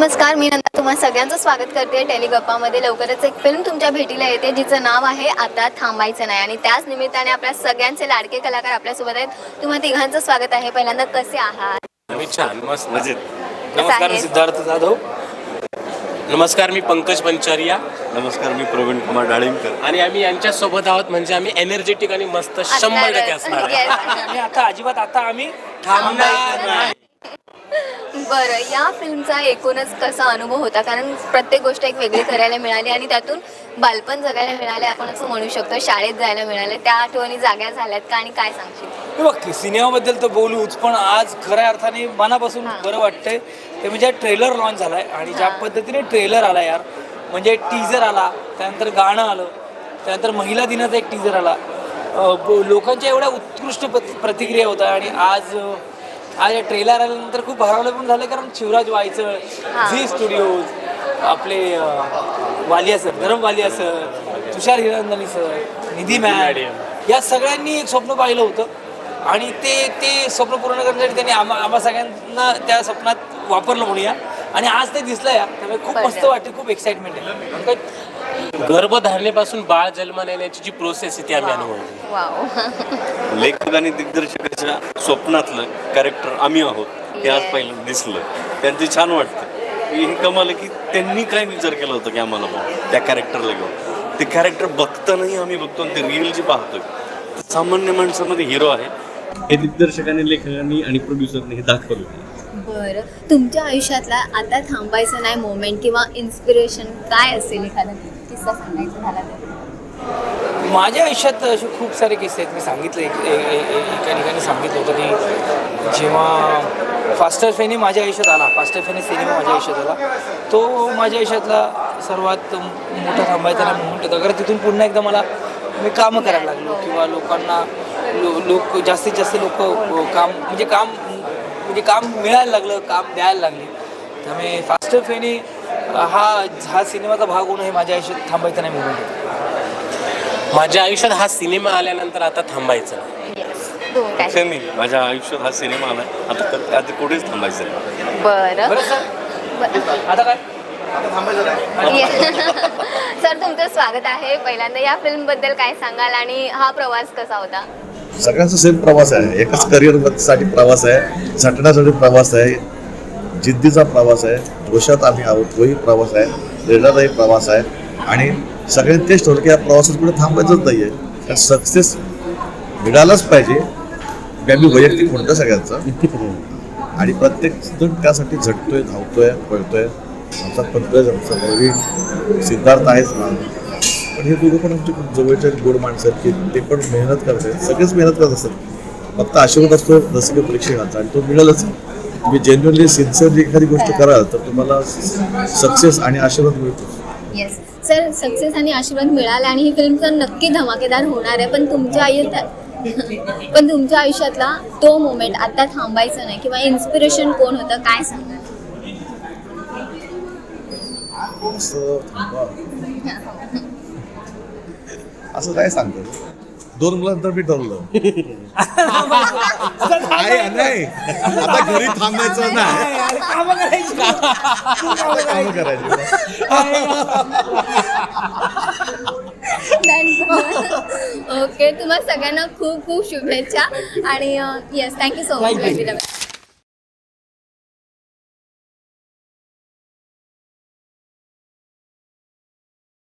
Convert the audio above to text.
नमस्कार मी नंदा तुम्हा सगळ्यांचं स्वागत करते. टेलिगप्पामध्ये लवकरच एक फिल्म तुमच्या भेटीला येते जिचं नाव आहे आता थांबायचं नाही. आणि त्याच निमित्ताने आपल्या सगळ्यांचे लाडके कलाकार आपल्यासोबत आहेत. तुम्हा तिघांचं स्वागत आहे. पहिल्यांदा कसे आहात? मी छान मस्त. मजेत. नमस्कार आहे? मी सिद्धार्थ जाधव. नमस्कार मी पंकज पंचारिया नमस्कार मी प्रवीण कुमार डाळिंबकर. आणि आम्ही यांच्या सोबत आहोत म्हणजे आम्ही एनर्जेटिक आणि मस्त शंभर टक्के असणार. आहे. Yes. आता अजिबात आता आम्ही थांबणार नाही. बरं या फिल्मचा एकूणच कसा अनुभव होता? कारण प्रत्येक गोष्ट एक वेगळी करायला मिळाली आणि त्यातून बालपण जगायला मिळाले आपण असं म्हणू शकतो शाळेत जायला मिळाले. त्या आठवणी जाग्या झाल्यात का आणि काय सांगशील? बघ सिनेमाबद्दल तर बोलूच पण आज खऱ्या अर्थाने मनापासून. बरं वाटतंय. ते म्हणजे ट्रेलर लॉन्च झालाय आणि ज्या. पद्धतीने ट्रेलर आला यार म्हणजे टीजर आला त्यानंतर गाणं आलं त्यानंतर महिला दिनाचा एक टीजर आला. लोकांच्या एवढ्या उत्कृष्ट प्रति- प्रतिक्रिया होत्या आणि आज आज ट्रेलर आल्यानंतर खूप भारावलं पण झालं कारण शिवराज वायचळ. झी स्टुडिओज आपले Walia sir Dharam Walia sir Tushar Hiranandani sir Nidhi mad या सगळ्यांनी एक स्वप्न पाहिलं होतं आणि ते ते स्वप्न पूर्ण करण्यासाठी त्यांनी आम्हा आम्हा सगळ्यांना त्या स्वप्नात वापरलं म्हणूया आणि आज ते दिसलं या त्यामुळे खूप मस्त. वाटते खूप एक्साइटमेंट आहे गर्भधारणेपासून बाळ जन्माला येण्याची जी प्रोसेस आहे ती आम्ही अनुभवली. वाव लेखक आणि दिग्दर्शकाच्या स्वप्नातलं कॅरेक्टर आम्ही आहोत हे आज. पहिलं दिसलं. त्यांचे छान वाटतं. हे कमाल की त्यांनी काय विचार केला होता की आम्हाला त्या कॅरेक्टरला घेऊन? ते कॅरेक्टर बघतानाही आम्ही बघतो आणि ते रिअल जे पाहतोय. सामान्य माणसामध्ये हिरो आहे. हे दिग्दर्शकाने लेखकांनी आणि प्रोड्युसरने हे दाखवलं. बरं. तुमच्या आयुष्यातला आता थांबायचं नाही मोमेंट किंवा इन्स्पिरेशन काय असेल एखादा? किस्सा सांगायचा झाला तर. माझ्या आयुष्यात असे खूप सारे किस्से आहेत. मी सांगितले एक ए- एका ठिकाणी सांगितलं होतं की जेव्हा फास्टर फेनी माझ्या आयुष्यात आला फास्टर फेनी सिनेमा माझ्या आयुष्यात आला तो माझ्या आयुष्यातला सर्वात मोठा थांबायचा ना म्हणून होता. कारण तिथून पुन्हा एकदा मला मी कामं करायला लागलो किंवा लोकांना लो लोक जास्तीत जास्त लोक काम म्हणजे काम म्हणजे काम मिळायला लागलं काम द्यायला लागले. त्यामुळे फास्टर फेनी हा हा सिनेमाचा भाग होणं हे माझ्या आयुष्यात थांबायचं नाही होतं. माझ्या आयुष्यात हा सिनेमा आल्यानंतर आता थांबायचं नाही. माझ्या आयुष्यात हा सिनेमा आला. आता तर आता कुठेच थांबायचं नाही. बरं. सर. बरं. आता काय? सर तुमचं स्वागत आहे. पहिल्यांदा या फिल्मबद्दल काय सांगाल आणि हा प्रवास कसा होता? सगळ्यांचा सेम प्रवास आहे. एकच करिअरसाठी प्रवास आहे. झटण्यासाठी प्रवास आहे. जिद्दीचा प्रवास आहे जोशात आम्ही आहोत तोही प्रवास आहे प्रेरणादायी प्रवास आहे. आणि सगळ्यांनी तेच ठरवलं की या प्रवासात कुठे थांबायचंच नाही आहे कारण सक्सेस मिळालाच पाहिजे मी आम्ही वैयक्तिक म्हणतो सगळ्यांचं. आणि प्रत्येक जण त्यासाठी झटतोय धावतोय पळतोय. आमचा पंकज आमचा प्रवीण सिद्धार्थ आहेच ना. पण हे दोघं पण आमचे खूप जवळचे गोड माणसं आहेत की ते पण मेहनत करतात सगळेच मेहनत करत असतात. फक्त आशीर्वाद असतो रसिक प्रेक्षकांचा आणि तो मिळालच तुम्ही जेन्युअनली सिन्सिअरली एखादी गोष्ट कराल तर तुम्हाला सक्सेस आणि आशीर्वाद मिळतो. येस सर सक्सेस आणि आशीर्वाद मिळाला आणि ही फिल्म तर नक्की धमाकेदार होणार आहे पण तुमच्या आयुष्यात पण तुमच्या आयुष्यातला तो मोमेंट आता थांबायचं नाही किंवा इन्स्पिरेशन कोण होतं काय सांगाल? असं काय सांगतो दोन मुलांतर मी ठरलं नाही नाही. आता घरी थांबायचं नाही कामं करायची. कामं करायची. ओके तुम्हाला सगळ्यांना खूप खूप शुभेच्छा. आणि yes thank you so much Thank you. भेटीला